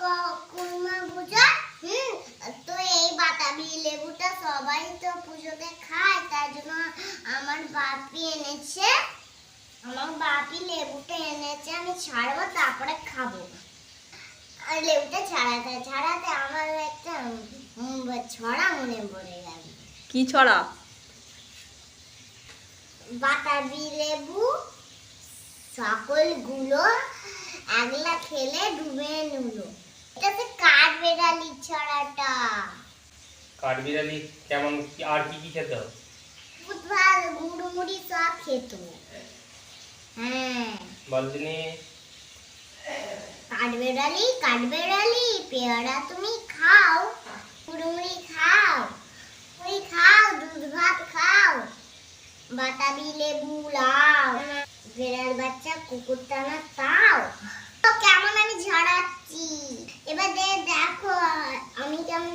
ক- কুরমা পূজা হুম তো এই বাতাবি লেবুটা সবাই তো পুজোতে খায় তার জন্য আমার বাপি এনেছে। আমার বাপি লেবুটা এনেছে আমি ছাড়বো তারপরে খাব। আর লেবুটা ছাড়াতে ছাড়াতে আমার একটা ছড়া মনে পড়ে গেল। কি ছড়া? বাতাবি লেবু সকলগুলো একলা খেলে ডুবে নুলো। কাঠ বেড়ালি ছড়াটা। কাঠবিড়ালি কেমন আর কি কি খেত বুধবার মুড়ি সব খেত। হ্যাঁ। বলদিনি কাঠবেড়ালি কাঠবেড়ালি পেয়ারা তুমি খাও মুড়ি খাও মুড়ি খাও দুধ ভাত খাও বাতাবি লেবু লাও বেড়াল বাচ্চা কুকুরটা না তাও তো কেমন আমি ঝাড়াচ্ছি এবার দে দেখো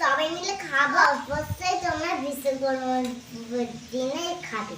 সবাই মিলে খাব। অবশ্যই তোমরা বিশ্বকর্মা দিনে খাবে।